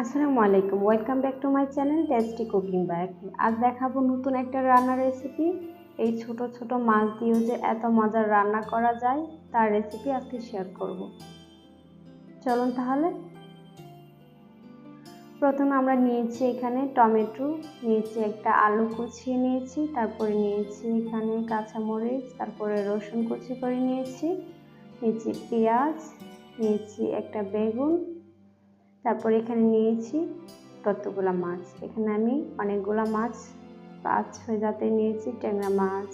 আসসালামু আলাইকুম। Welcome back to my channel tasty cooking bag আজ দেখাবো নতুন একটা রান্নার রেসিপি এই ছোট ছোট মাছ দিয়েও যে এত মজার রান্না করা যায়, তার রেসিপি আজকে শেয়ার করব। চলুন তাহলে। প্রথমে আমরা নিয়েছি এখানে টমেটো, নিয়েছি একটা আলু কুচিয়ে নিয়েছি, তারপরে নিয়েছি এখানে কাঁচামরিচ, তারপরে রসুন কুচি করে নিয়েছি নিয়েছি পেঁয়াজ, নিয়েছি একটা বেগুন তারপর এখানে নিয়েছি কতগুলো মাছ। এখানে আমি অনেকগুলো মাছ, পাঁচ ছয় জাতের নিয়েছি, ট্যাংরা মাছ,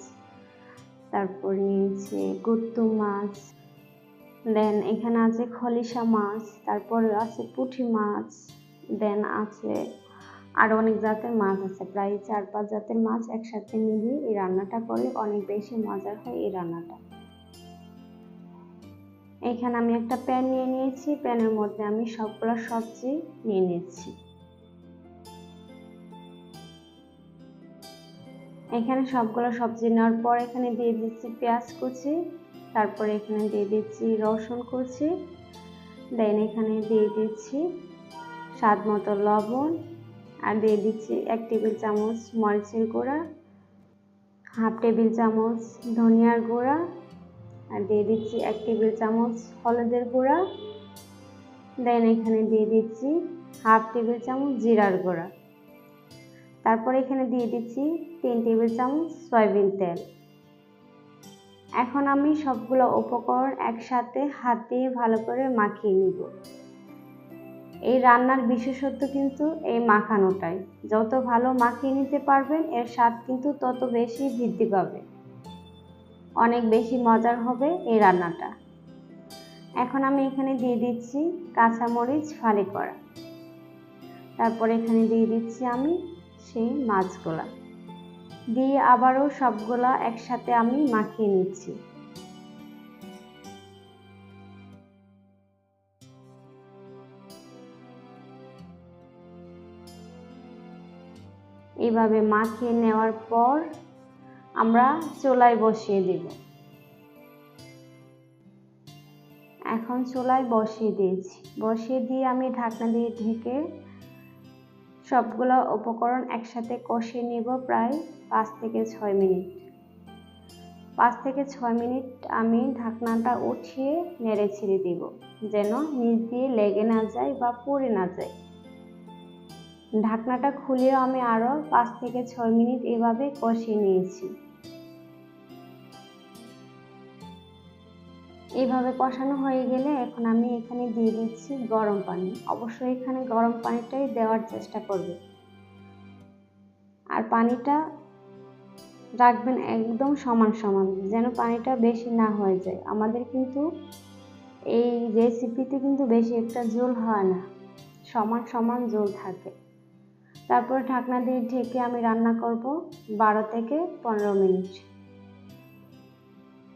তারপর নিয়েছি গুত্তু মাছ, দেন এখানে আছে খলিশা মাছ, তারপর আছে পুঁটি মাছ, দেন আছে আরও অনেক জাতের মাছ আছে। প্রায় চার পাঁচ জাতের মাছ একসাথে মিলিয়ে এই রান্নাটা করলে অনেক বেশি মজার হয় এই রান্নাটা। এখানে আমি একটা প্যান নিয়ে নিয়েছি। প্যানের মধ্যে আমি সবগুলো সবজি নিয়ে নিয়েছি এখানে সবগুলো সবজি নেওয়ার পর এখানে দিয়ে দিচ্ছি পেঁয়াজ কুচি, তারপরে এখানে দিয়ে দিচ্ছি রসুন কুচি, দেন এখানে দিয়ে দিচ্ছি স্বাদ মতো লবণ, আর দিয়ে দিচ্ছি এক টেবিল চামচ মরিচের গুঁড়া, হাফ টেবিল চামচ ধনিয়ার গুঁড়া আর দিয়ে দিচ্ছি এক টেবিল চামচ হলুদের গুঁড়া। দেন এখানে দিয়ে দিচ্ছি হাফ টেবিল চামচ জিরার গুঁড়া। তারপর এখানে দিয়ে দিচ্ছি তিন টেবিল চামচ সয়াবিন তেল। এখন আমি সবগুলো উপকরণ একসাথে হাত দিয়ে ভালো করে মাখিয়ে নিব। এই রান্নার বিশেষত্ব কিন্তু এই মাখানোটাই। যত ভালো মাখিয়ে নিতে পারবেন, এর স্বাদ কিন্তু তত বেশি বৃদ্ধি পাবে। অনেক বেশি মজার হবে এই রান্নাটা। এখন আমি এখানে দিয়ে দিচ্ছি কাঁচামরিচ, ফালি করা। তারপর এখানে দিয়ে দিচ্ছি আমি সেই মাছগুলা। দিয়ে আবারও সবগুলা একসাথে আমি মাখিয়ে নিচ্ছি। এইভাবে মাখিয়ে নেওয়ার পর আমরা চুলায় বসিয়ে দেব। এখন চুলায় বসিয়ে দিয়েছি। বসিয়ে দিয়ে আমি ঢাকনা দিয়ে ঢেকে সবগুলো উপকরণ একসাথে কষিয়ে নেব প্রায় পাঁচ থেকে ছয় মিনিট। পাঁচ থেকে ছয় মিনিট আমি ঢাকনাটা উঠিয়ে নেড়ে ছেড়ে দিব, যেন নিচ দিয়ে লেগে না যায় বা পড়ে না যায়। ঢাকনাটা খুলেও আমি আরও পাঁচ থেকে ছয় মিনিট এভাবে কষিয়ে নিয়েছি। এইভাবে কষানো হয়ে গেলে এখন আমি এখানে দিয়ে দিচ্ছি গরম পানি। অবশ্যই এখানে গরম পানিটাই দেওয়ার চেষ্টা করবে। আর পানিটা রাখবেন একদম সমান সমান, যেন পানিটা বেশি না হয়ে যায়। আমাদের কিন্তু এই রেসিপিতে কিন্তু বেশি একটা জোল হয় না, সমান সমান জোল থাকে। তারপর ঢাকনা দিয়ে ঢেকে আমি রান্না করব বারো থেকে পনেরো মিনিট।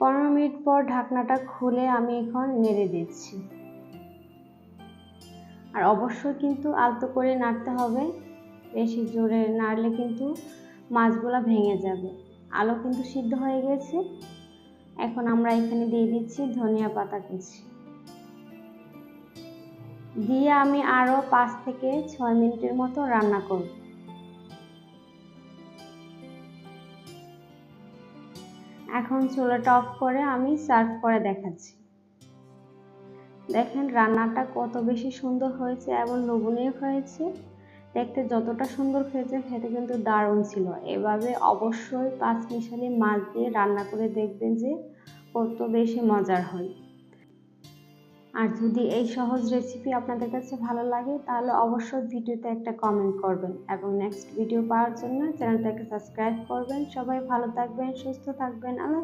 পনেরো মিনিট পর ঢাকনাটা খুলে আমি এখন নেড়ে দিচ্ছি। আর অবশ্যই কিন্তু আলতো করে নাড়তে হবে। বেশি জোরে নাড়লে কিন্তু মাছগুলো ভেঙে যাবে। আলু কিন্তু সিদ্ধ হয়ে গেছে। এখন আমরা এখানে দিয়ে দিচ্ছি ধনিয়া পাতা কুচি। দিয়ে আমি আরও পাঁচ থেকে ছয় মিনিটের মতো রান্না করব। এখন চুলাটা অফ করে আমি সার্ভ করে দেখাচ্ছি। দেখেন রান্নাটা কত বেশি সুন্দর হয়েছে এবং লোভনীয় হয়েছে। দেখতে যতটা সুন্দর হয়েছে খেতে কিন্তু দারুণ ছিল। এভাবে অবশ্যই পাঁচ মিশালি মাছ দিয়ে রান্না করে দেখবেন যে কত বেশি মজার হয়। আর যদি এই সহজ রেসিপি আপনাদের কাছে ভালো লাগে, তাহলে অবশ্যই ভিডিওতে একটা কমেন্ট করবেন এবং নেক্সট ভিডিও পাওয়ার জন্য চ্যানেলটাকে সাবস্ক্রাইব করবেন। সবাই ভালো থাকবেন, সুস্থ থাকবেন। আল্লাহ